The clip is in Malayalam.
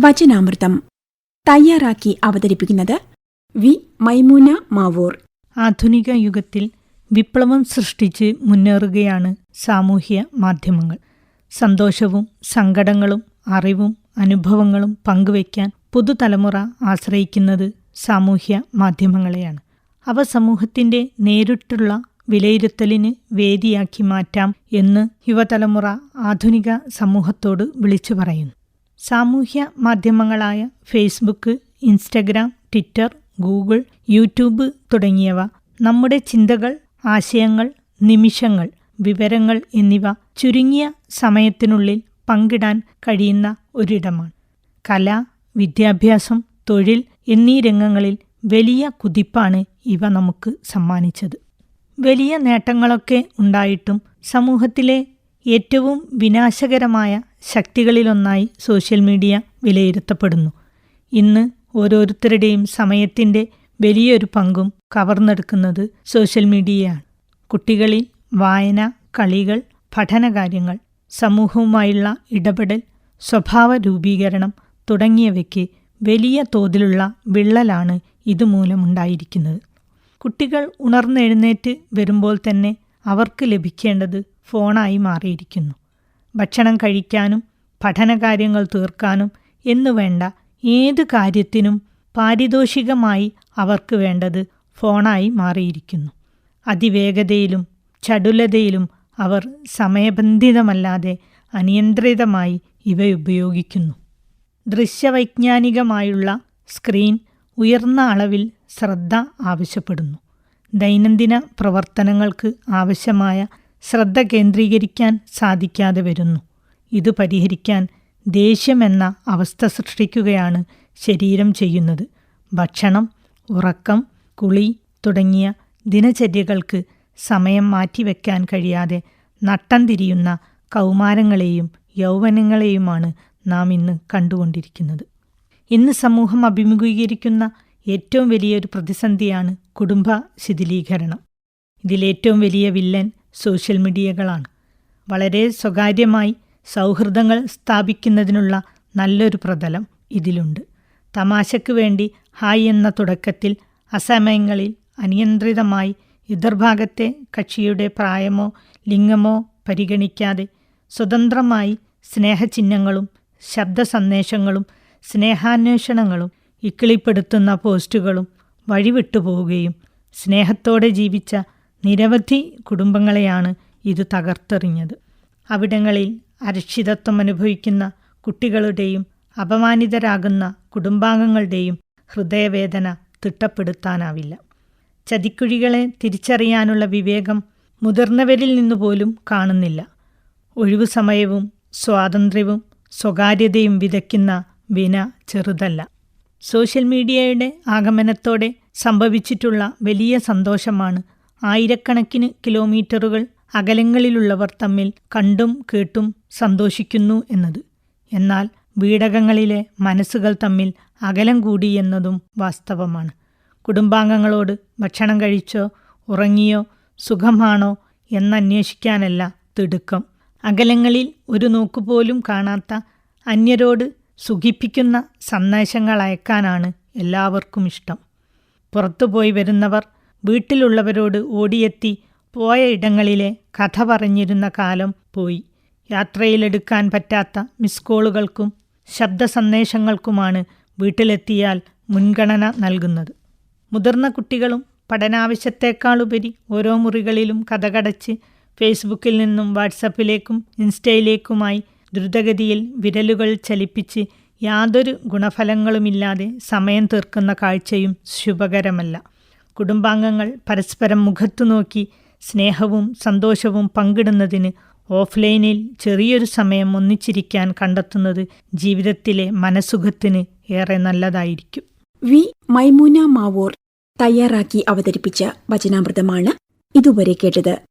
വചനാമൃതം. തയ്യാറാക്കി അവതരിപ്പിക്കുന്നത് വി മൈമൂന മാവൂർ. ആധുനിക യുഗത്തിൽ വിപ്ലവം സൃഷ്ടിച്ച് മുന്നേറുകയാണ് സാമൂഹ്യ മാധ്യമങ്ങൾ. സന്തോഷവും സങ്കടങ്ങളും അറിവും അനുഭവങ്ങളും പങ്കുവയ്ക്കാൻ പുതുതലമുറ ആശ്രയിക്കുന്നത് സാമൂഹ്യ മാധ്യമങ്ങളെയാണ്. അവ സമൂഹത്തിന്റെ നേരിട്ടുള്ള വിലയിരുത്തലിന് വേദിയാക്കി മാറ്റാം എന്ന് യുവതലമുറ ആധുനിക സമൂഹത്തോട് വിളിച്ചു പറയുന്നു. സാമൂഹ്യ മാധ്യമങ്ങളായ Facebook Instagram Twitter Google YouTube തുടങ്ങിയവ. നമ്മുടെ ചിന്തകൾ ആശയങ്ങൾ നിമിഷങ്ങൾ വിവരങ്ങൾ എന്നിവ ചുരുങ്ങിയ സമയത്തിനുള്ളിൽ പങ്കിടാൻ കഴിയുന്ന ഒരിടമാണ്. കല വിദ്യാഭ്യാസം തൊഴിൽ എന്നീ രംഗങ്ങളിൽ വലിയ കുതിപ്പാണ് ഇവ നമുക്ക് സമ്മാനിച്ചത്. വലിയ നേട്ടങ്ങളൊക്കെ ഉണ്ടായിട്ടും സമൂഹത്തിലെ ഏറ്റവും വിനാശകരമായ ശക്തികളിലൊന്നായി സോഷ്യൽ മീഡിയ വിലയിരുത്തപ്പെടുന്നു. ഇന്ന് ഓരോരുത്തരുടെയും സമയത്തിന്റെ വലിയൊരു പങ്കും കവർന്നെടുക്കുന്നത് സോഷ്യൽ മീഡിയയാണ്. കുട്ടികളിൽ വായന കളികൾ പഠനകാര്യങ്ങൾ സമൂഹവുമായുള്ള ഇടപെടൽ സ്വഭാവ രൂപീകരണം തുടങ്ങിയവയ്ക്ക് വലിയ തോതിലുള്ള വിള്ളലാണ് ഇതുമൂലമുണ്ടായിരിക്കുന്നത്. കുട്ടികൾ ഉണർന്നെഴുന്നേറ്റ് വരുമ്പോൾ തന്നെ അവർക്ക് ലഭിക്കേണ്ടത് ഫോണായി മാറിയിരിക്കുന്നു. ഭക്ഷണം കഴിക്കാനും പഠനകാര്യങ്ങൾ തീർക്കാനും എന്നു വേണ്ട ഏത് കാര്യത്തിനും പാരിതോഷികമായി അവർക്ക് വേണ്ടത് ഫോണായി മാറിയിരിക്കുന്നു. അതിവേഗതയിലും ചടുലതയിലും അവർ സമയബന്ധിതമല്ലാതെ അനിയന്ത്രിതമായി ഇവയുപയോഗിക്കുന്നു. ദൃശ്യവൈജ്ഞാനികമായുള്ള സ്ക്രീൻ ഉയർന്ന അളവിൽ ശ്രദ്ധ ആവശ്യപ്പെടുന്നു. ദൈനംദിന പ്രവർത്തനങ്ങൾക്ക് ആവശ്യമായ ശ്രദ്ധ കേന്ദ്രീകരിക്കാൻ സാധിക്കാതെ വരുന്നു. ഇത് പരിഹരിക്കാൻ ദേഷ്യമെന്ന അവസ്ഥ സൃഷ്ടിക്കുകയാണ് ശരീരം ചെയ്യുന്നത്. ഭക്ഷണം ഉറക്കം കുളി തുടങ്ങിയ ദിനചര്യകൾക്ക് സമയം മാറ്റിവെക്കാൻ കഴിയാതെ നട്ടം തിരിയുന്ന കൗമാരങ്ങളെയും യൗവനങ്ങളെയുമാണ് നാം ഇന്ന് കണ്ടുകൊണ്ടിരിക്കുന്നത്. ഇന്ന് സമൂഹം അഭിമുഖീകരിക്കുന്ന ഏറ്റവും വലിയൊരു പ്രതിസന്ധിയാണ് കുടുംബ ശിഥിലീകരണം. ഇതിലേറ്റവും വലിയ വില്ലൻ സോഷ്യൽ മീഡിയകളാണ്. വളരെ സ്വകാര്യമായി സൗഹൃദങ്ങൾ സ്ഥാപിക്കുന്നതിനുള്ള നല്ലൊരു പ്രതലം ഇതിലുണ്ട്. തമാശയ്ക്ക് വേണ്ടി ഹായ് എന്ന തുടക്കത്തിൽ അസമയങ്ങളിൽ അനിയന്ത്രിതമായി എതിർഭാഗത്തെ കക്ഷിയുടെ പ്രായമോ ലിംഗമോ പരിഗണിക്കാതെ സ്വതന്ത്രമായി സ്നേഹചിഹ്നങ്ങളും ശബ്ദ സന്ദേശങ്ങളും സ്നേഹാന്വേഷണങ്ങളും ഇക്കിളിപ്പെടുത്തുന്ന പോസ്റ്റുകളും വഴിവിട്ടുപോവുകയും സ്നേഹത്തോടെ ജീവിച്ച നിരവധി കുടുംബങ്ങളെയാണ് ഇത് തകർത്തെറിഞ്ഞത്. അവിടങ്ങളിൽ അരക്ഷിതത്വം അനുഭവിക്കുന്ന കുട്ടികളുടെയും അപമാനിതരാകുന്ന കുടുംബാംഗങ്ങളുടെയും ഹൃദയവേദന തിട്ടപ്പെടുത്താനാവില്ല. ചതിക്കുഴികളെ തിരിച്ചറിയാനുള്ള വിവേകം മുതിർന്നവരിൽ നിന്നു പോലും കാണുന്നില്ല. ഒഴിവു സമയവും സ്വാതന്ത്ര്യവും സ്വകാര്യതയും വിതയ്ക്കുന്ന വിന ചെറുതല്ല. സോഷ്യൽ മീഡിയയുടെ ആഗമനത്തോടെ സംഭവിച്ചിട്ടുള്ള വലിയ സന്തോഷമാണ് ആയിരക്കണക്കിന് കിലോമീറ്ററുകൾ അകലങ്ങളിലുള്ളവർ തമ്മിൽ കണ്ടും കേട്ടും സന്തോഷിക്കുന്നു എന്നത്. എന്നാൽ വീടകങ്ങളിലെ മനസ്സുകൾ തമ്മിൽ അകലം കൂടി എന്നതും വാസ്തവമാണ്. കുടുംബാംഗങ്ങളോട് ഭക്ഷണം കഴിച്ചോ ഉറങ്ങിയോ സുഖമാണോ എന്നന്വേഷിക്കാനല്ല തിടുക്കം. അകലങ്ങളിൽ ഒരു നോക്കുപോലും കാണാത്ത അന്യരോട് സുഖിപ്പിക്കുന്ന സന്ദേശങ്ങൾ അയക്കാനാണ് എല്ലാവർക്കും ഇഷ്ടം. പുറത്തുപോയി വരുന്നവർ വീട്ടിലുള്ളവരോട് ഓടിയെത്തി പോയ ഇടങ്ങളിലെ കഥ പറഞ്ഞിരുന്ന കാലം പോയി. യാത്രയിലെടുക്കാൻ പറ്റാത്ത മിസ് കോളുകൾക്കും ശബ്ദ സന്ദേശങ്ങൾക്കുമാണ് വീട്ടിലെത്തിയാൽ മുൻഗണന നൽകുന്നത്. മുതിർന്ന കുട്ടികളും പഠനാവശ്യത്തേക്കാളുപരി ഓരോ മുറികളിലും കഥകടച്ച് ഫേസ്ബുക്കിൽ നിന്നും വാട്സപ്പിലേക്കും ഇൻസ്റ്റയിലേക്കുമായി ദ്രുതഗതിയിൽ വിരലുകൾ ചലിപ്പിച്ച് യാതൊരു ഗുണഫലങ്ങളുമില്ലാതെ സമയം തീർക്കുന്ന കാഴ്ചയും ശുഭകരമല്ല. കുടുംബാംഗങ്ങൾ പരസ്പരം മുഖത്തു നോക്കി സ്നേഹവും സന്തോഷവും പങ്കിടുന്നതിന് ഓഫ്ലൈനിൽ ചെറിയൊരു സമയം ഒന്നിച്ചിരിക്കാൻ കണ്ടെത്തുന്നത് ജീവിതത്തിലെ മനസുഖത്തിന് ഏറെ നല്ലതായിരിക്കും. വി മൈമൂന മാവോർ തയ്യാറാക്കി അവതരിപ്പിച്ച വചനാമൃതമാണ് ഇതുവരെ കേട്ടത്.